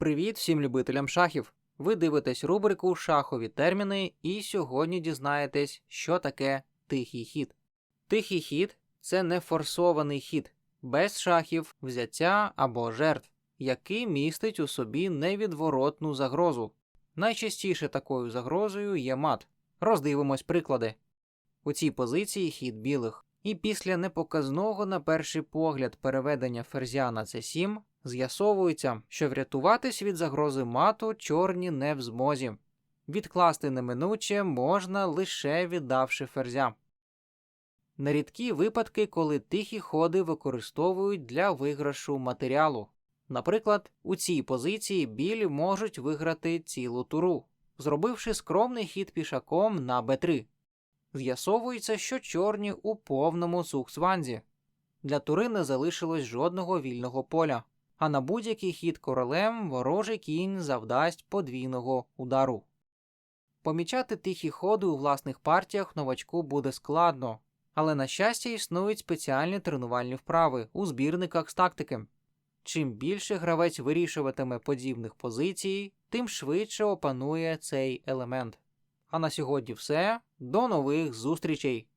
Привіт всім любителям шахів! Ви дивитесь рубрику Шахові терміни, і сьогодні дізнаєтесь, що таке тихий хід. Тихий хід це нефорсований хід, без шахів, взяття або жертв, який містить у собі невідворотну загрозу. Найчастіше такою загрозою є мат. Роздивимось приклади. У цій позиції хід білих. І після непоказного на перший погляд переведення ферзя на c7 з'ясовується, що врятуватись від загрози мату чорні не в змозі. Відкласти неминуче можна лише віддавши ферзя. Нерідкі випадки, коли тихі ходи використовують для виграшу матеріалу. Наприклад, у цій позиції білі можуть виграти цілу туру, зробивши скромний хід пішаком на b3. З'ясовується, що чорні у повному цуксванзі. Для тури не залишилось жодного вільного поля, а на будь-який хід королем ворожий кінь завдасть подвійного удару. Помічати тихі ходи у власних партіях новачку буде складно, але на щастя існують спеціальні тренувальні вправи у збірниках з тактики. Чим більше гравець вирішуватиме подібних позицій, тим швидше опанує цей елемент. А на сьогодні все. До нових зустрічей!